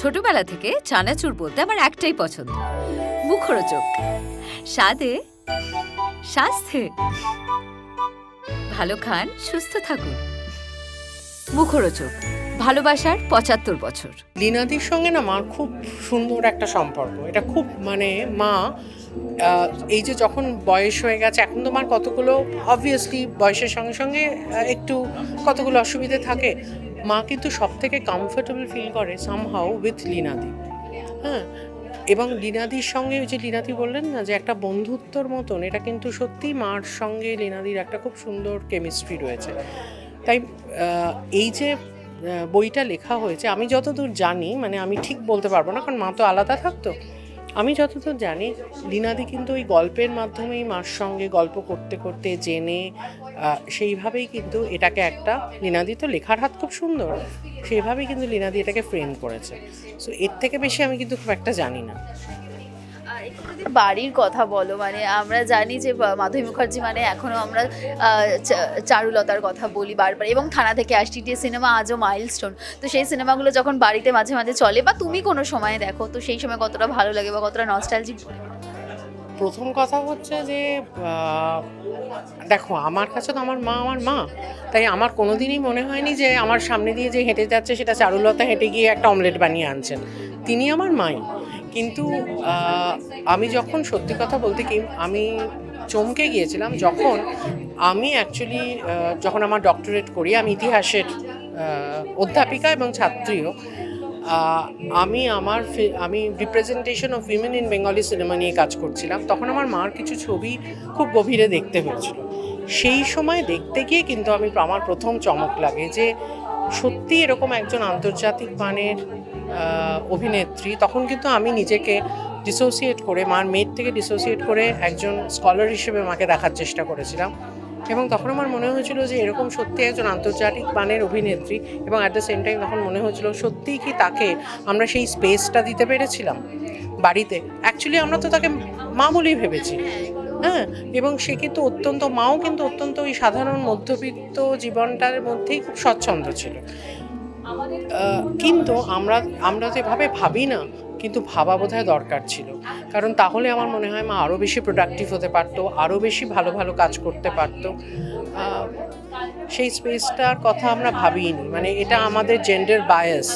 ছোটবেলা থেকে চানাচুর বলতে আমার একটাই পছন্দ। মুখরোচক। স্বাদে স্বাস্থ্যে ভালো খান, সুস্থ থাকুন। মুখরোচক। ভালোবাসার পঁচাত্তর বছর। লীনাদির সঙ্গে না মার খুব সুন্দর একটা সম্পর্ক। এটা খুব মানে মা এই যে যখন বয়স হয়ে গেছে, এখন তো মার কতগুলো অবভিয়াসলি বয়সের সঙ্গে সঙ্গে একটু কতগুলো অসুবিধে থাকে মা কিন্তু সব থেকে কমফোর্টেবল ফিল করে সামহাউ উইথ লীনাদি হ্যাঁ এবং লীনাদির সঙ্গে ওই যে লীনাদি বললেন না যে একটা বন্ধুত্বর মতন, এটা কিন্তু সত্যি মার সঙ্গে লীনাদির একটা খুব সুন্দর কেমিস্ট্রি রয়েছে। তাই এই যে বইটা লেখা হয়েছে, আমি যতদূর জানি মানে আমি ঠিক বলতে পারব না, কারণ মা তো আলাদা থাকতো, আমি যতদূর জানি লীনাদি কিন্তু ওই গল্পের মাধ্যমেই মার সঙ্গে গল্প করতে করতে, জেনে সেইভাবেই কিন্তু এটাকে একটা লীনাদি, তো লেখার হাত খুব সুন্দর, সেইভাবেই কিন্তু লীনাদি এটাকে ফ্রেম করেছে। সো এর থেকে বেশি আমি কিন্তু খুব একটা জানি না। বাড়ির কথা বলো মানে আমরা জানি যে মাধবী মুখার্জি মানে এখনও আমরা চারুলতার কথা বলি বারবার, এবং থানা থেকে আসছি টি সিনেমা আজও মাইলস্টোন তো সেই সিনেমাগুলো যখন বাড়িতে মাঝে মাঝে চলে, বা তুমি কোনো সময় দেখো, তো সেই সময় কতটা ভালো লাগে বা কতটা নস্টালজিক প্রথম কথা হচ্ছে যে দেখো, আমার কাছে তো আমার মা আমার মা। তাই আমার কোনোদিনই মনে হয়নি যে আমার সামনে দিয়ে যে হেঁটে যাচ্ছে সেটা চারুলতা হেঁটে গিয়ে একটা অমলেট বানিয়ে আনছেন। তিনি আমার মাই। কিন্তু আমি যখন সত্যি কথা বলতে কি, আমি চমকে গিয়েছিলাম যখন আমি অ্যাকচুয়ালি যখন আমার ডক্টরেট করি, আমি ইতিহাসের অধ্যাপিকা এবং ছাত্রীও। আমি আমার আমি representation of women in Bengali cinema নিয়ে কাজ করছিলাম। তখন আমার মার কিছু ছবি খুব গভীরে দেখতে হয়েছিল। সেই সময় দেখতে গিয়ে কিন্তু আমি আমার প্রথম চমক লাগে যে সত্যি এরকম একজন আন্তর্জাতিক মানের অভিনেত্রী। তখন কিন্তু আমি নিজেকে ডিসোসিয়েট করে, মার মেয়ের থেকে ডিসোসিয়েট করে একজন স্কলার হিসেবে মাকে দেখার চেষ্টা করেছিলাম। এবং তখন আমার মনে হয়েছিল যে এরকম সত্যি একজন আন্তর্জাতিক মানের অভিনেত্রী এবং অ্যাট দ্য সেম টাইম তখন মনে হয়েছিল সত্যিই কি তাকে আমরা সেই স্পেসটা দিতে পেরেছিলাম বাড়িতে? অ্যাকচুয়ালি আমরা তো তাকে মা বলেই ভেবেছি। হ্যাঁ এবং সে কিন্তু অত্যন্ত, মাও কিন্তু অত্যন্ত ওই সাধারণ মধ্যবিত্ত জীবনটার মধ্যেই খুব স্বচ্ছন্দ ছিল। কিন্তু আমরা আমরা যেভাবে ভাবি না। কিন্তু ভাবা বোধহয় দরকার ছিল। কারণ তাহলে আমার মনে হয় মা আরও বেশি প্রোডাক্টিভ হতে পারতো আরও বেশি ভালো ভালো কাজ করতে পারতো। সেই স্পেসটার কথা আমরা ভাবিনি মানে এটা আমাদের জেন্ডার বায়াস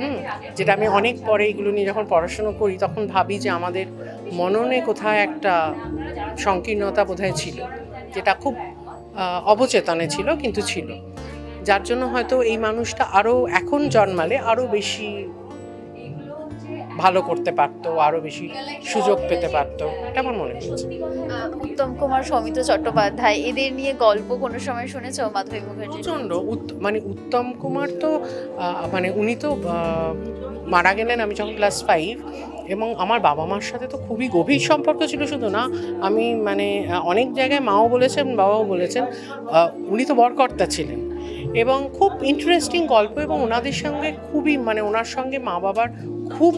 হুম? যেটা আমি অনেক পরে এগুলো নিয়ে যখন পড়াশুনো করি, তখন ভাবি যে আমাদের মননে কোথায় একটা সংকীর্ণতা বোধহয় ছিল, যেটা খুব অবচেতনে ছিল, কিন্তু ছিল। যার জন্য হয়তো এই মানুষটা আরও এখন জন্মালে আরও বেশি ভালো করতে পারতো আরও বেশি সুযোগ পেতে পারতো। এটা আমার মনে হচ্ছে? উত্তম কুমার সৌমিত্র চট্টোপাধ্যায় এদের নিয়ে গল্প কোনো সময় শুনেছ মাধবী মুখার্জি? প্রচণ্ড মানে উত্তম কুমার তো মানে উনি তো মারা গেলেন আমি যখন ক্লাস ফাইভ এবং আমার বাবা মার সাথে তো খুবই গভীর সম্পর্ক ছিল শুধু না আমি মানে অনেক জায়গায় মাও বলেছেন বাবাও বলেছেন উনি তো বরকর্তা ছিলেন। এবং খুব ইন্টারেস্টিং গল্প এবং ওনাদের সঙ্গে খুবই মানে ওনার সঙ্গে মা বাবার খুব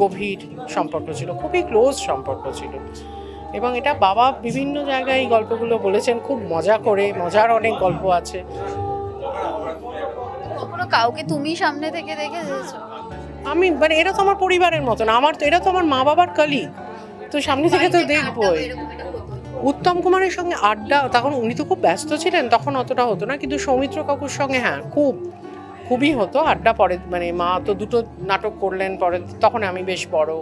গভীর সম্পর্ক ছিল খুবই ক্লোজ সম্পর্ক ছিল। এবং এটা বাবা বিভিন্ন জায়গায় এই গল্পগুলো বলেছেন খুব মজা করে মজার অনেক গল্প আছে। কখনো কাউকে তুমি সামনে থেকে দেখে আমি মানে এরা তো আমার পরিবারের মতন আমার তো এরা তো আমার মা বাবার কালি তো সামনে থেকে তো দেখবোই। উত্তম কুমারের সঙ্গে আড্ডা তখন উনি তো খুব ব্যস্ত ছিলেন তখন অতটা হতো না কিন্তু সৌমিত্র কাকুর সঙ্গে হ্যাঁ খুব। খুবই হতো, আড্ডা পরে মানে মা তো দুটো নাটক করলেন পরে, তখন আমি বেশ বড়।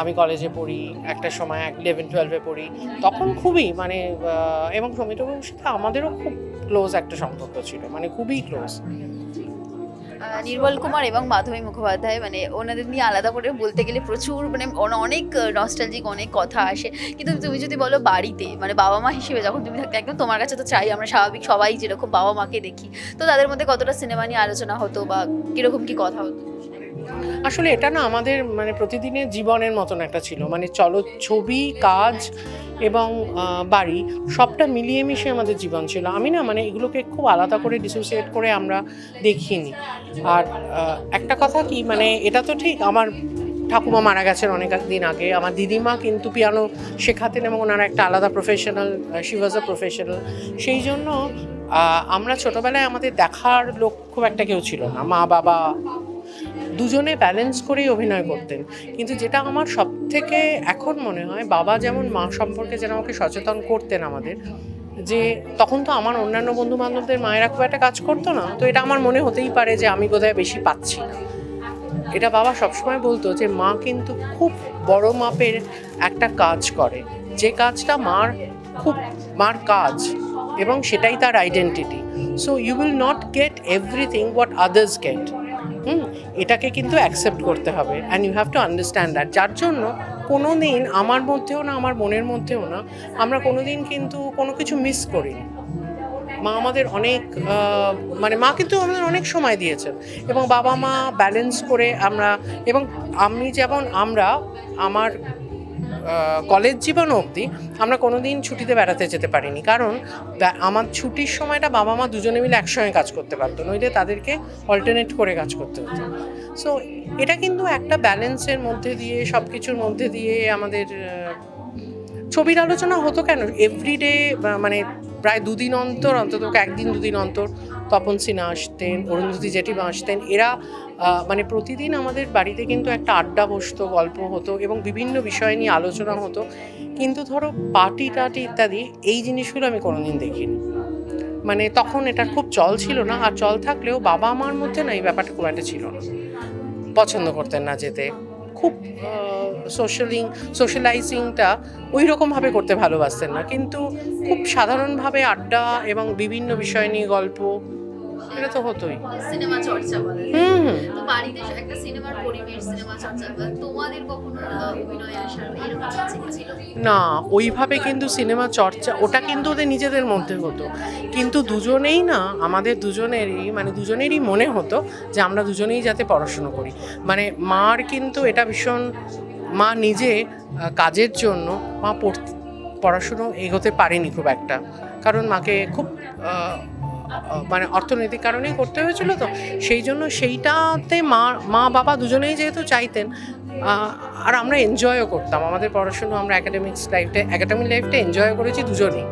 আমি কলেজে পড়ি, একটা সময় এক ইলেভেন টুয়েলভে পড়ি। তখন খুবই মানে এবং সমিত বাবুর সাথে আমাদেরও খুব ক্লোজ একটা সম্পর্ক ছিল মানে খুবই ক্লোজ নির্মল কুমার এবং মাধবী মুখোপাধ্যায় মানে ওনাদের নিয়ে আলাদা করে বলতে গেলে প্রচুর মানে অনেক নস্টালজিক অনেক কথা আসে। কিন্তু তুমি যদি বলো বাড়িতে মানে বাবা মা হিসেবে যখন তুমি থাকতে, একদম তোমার কাছে তো চাই, আমরা স্বাভাবিক সবাই যেরকম বাবা মাকে দেখি। তো তাদের মধ্যে কতটা সিনেমা নিয়ে আলোচনা হতো বা কীরকম কি কথা হতো? আসলে এটা না আমাদের মানে প্রতিদিনের জীবনের মতন একটা ছিল। মানে চলো, ছবি, কাজ এবং বাড়ি সবটা মিলিয়ে মিশে আমাদের জীবন ছিল। আমি না মানে এগুলোকে খুব আলাদা করে ডিসোসিয়েট করে আমরা দেখিনি। আর একটা কথা কি মানে এটা তো ঠিক, আমার ঠাকুমা মারা গেছেন অনেক দিন আগে। আমার দিদিমা কিন্তু পিয়ানো শেখাতেন এবং ওনারা একটা আলাদা professional she was a professional সেই জন্য আমরা ছোটবেলায় আমাদের দেখার লোক খুব একটা কেউ ছিল না। মা বাবা দুজনে ব্যালেন্স করেই অভিনয় করতেন। কিন্তু যেটা আমার সব থেকে এখন মনে হয়, বাবা যেমন মা সম্পর্কে যেন আমাকে সচেতন করতেন আমাদের, যে তখন তো আমার অন্যান্য বন্ধু বান্ধবদের মায়েরা খুব একটা কাজ করতো না, তো এটা আমার মনে হতেই পারে যে আমি বোধহয় বেশি পাচ্ছি না। এটা বাবা সবসময় বলতো যে মা কিন্তু খুব বড় মাপের একটা কাজ করে। যে কাজটা মার খুব, মার কাজ এবং সেটাই তার identity so you will not get everything what others get hmm, এটাকে কিন্তু অ্যাকসেপ্ট করতে হবে। And you have to understand that যার জন্য কোনো দিন আমার মধ্যেও না, আমার মনের মধ্যেও না, আমরা কোনো দিন কিন্তু কোনো কিছু মিস করিনি। মা আমাদের অনেক মানে মা কিন্তু আমাদের অনেক সময় দিয়েছেন। এবং বাবা মা ব্যালেন্স করে আমরা, এবং আমি যেমন আমরা, আমার কলেজ জীবন অবধি আমরা কোনো দিন ছুটিতে বেড়াতে যেতে পারিনি। কারণ আমার ছুটির সময়টা বাবা মা দুজনে মিলে একসঙ্গে কাজ করতে পারতো, নইলে তাদেরকে অল্টারনেট করে কাজ করতে হতো। সো এটা কিন্তু একটা ব্যালেন্সের মধ্যে দিয়ে সব কিছুর মধ্যে দিয়ে আমাদের ছবির আলোচনা হতো কেন? এভরিডে মানে প্রায় দুদিন অন্তর, অন্তত একদিন দুদিন অন্তর তপন সিনহা আসতেন অরুন্ধতী জেঠিমা আসতেন। এরা মানে প্রতিদিন আমাদের বাড়িতে কিন্তু একটা আড্ডা বসতো, গল্প হতো এবং বিভিন্ন বিষয় নিয়ে আলোচনা হতো। কিন্তু ধরো পার্টি টাটি ইত্যাদি, এই জিনিসগুলো আমি কোনোদিন দেখিনি। মানে তখন এটার খুব চল ছিল না, আর চল থাকলেও বাবা মার মধ্যে না এই ব্যাপারটা খুব একটা ছিল না। পছন্দ করতেন না যেতে। খুব সোশ্যালিং সোশ্যালাইজিংটা ওই রকমভাবে করতে ভালোবাসতেন না। কিন্তু খুব সাধারণভাবে আড্ডা এবং বিভিন্ন বিষয় নিয়ে গল্প এটা তো হতোই। সিনেমা চর্চা বলে। হুম হুম। তো বাড়িতে একটা সিনেমার পরিবেশ সিনেমা চর্চা তোমাদের কখনো অভিনয়ে আসার এরকম ছিল? না ওইভাবে কিন্তু সিনেমা চর্চা ওটা কিন্তু ওদের নিজেদের মধ্যে হতো। কিন্তু দুজনেই না আমাদের দুজনেরই মানে দুজনেরই মনে হতো যে আমরা দুজনেই যাতে পড়াশুনো করি। মানে মার কিন্তু এটা ভীষণ মা নিজে কাজের জন্য মা পড়তে পড়াশুনো এগোতে পারেনি খুব একটা। কারণ মাকে খুব মানে অর্থনৈতিক কারণেই করতে হয়েছিল তো, সেই জন্য সেইটাতে মা মা, বাবা দুজনেই যেহেতু চাইতেন আর আমরা এনজয়ও করতাম। আমাদের পড়াশুনো, আমরা একাডেমিক্স লাইফটা একাডেমিক লাইফটা এনজয় করেছি দুজনেই।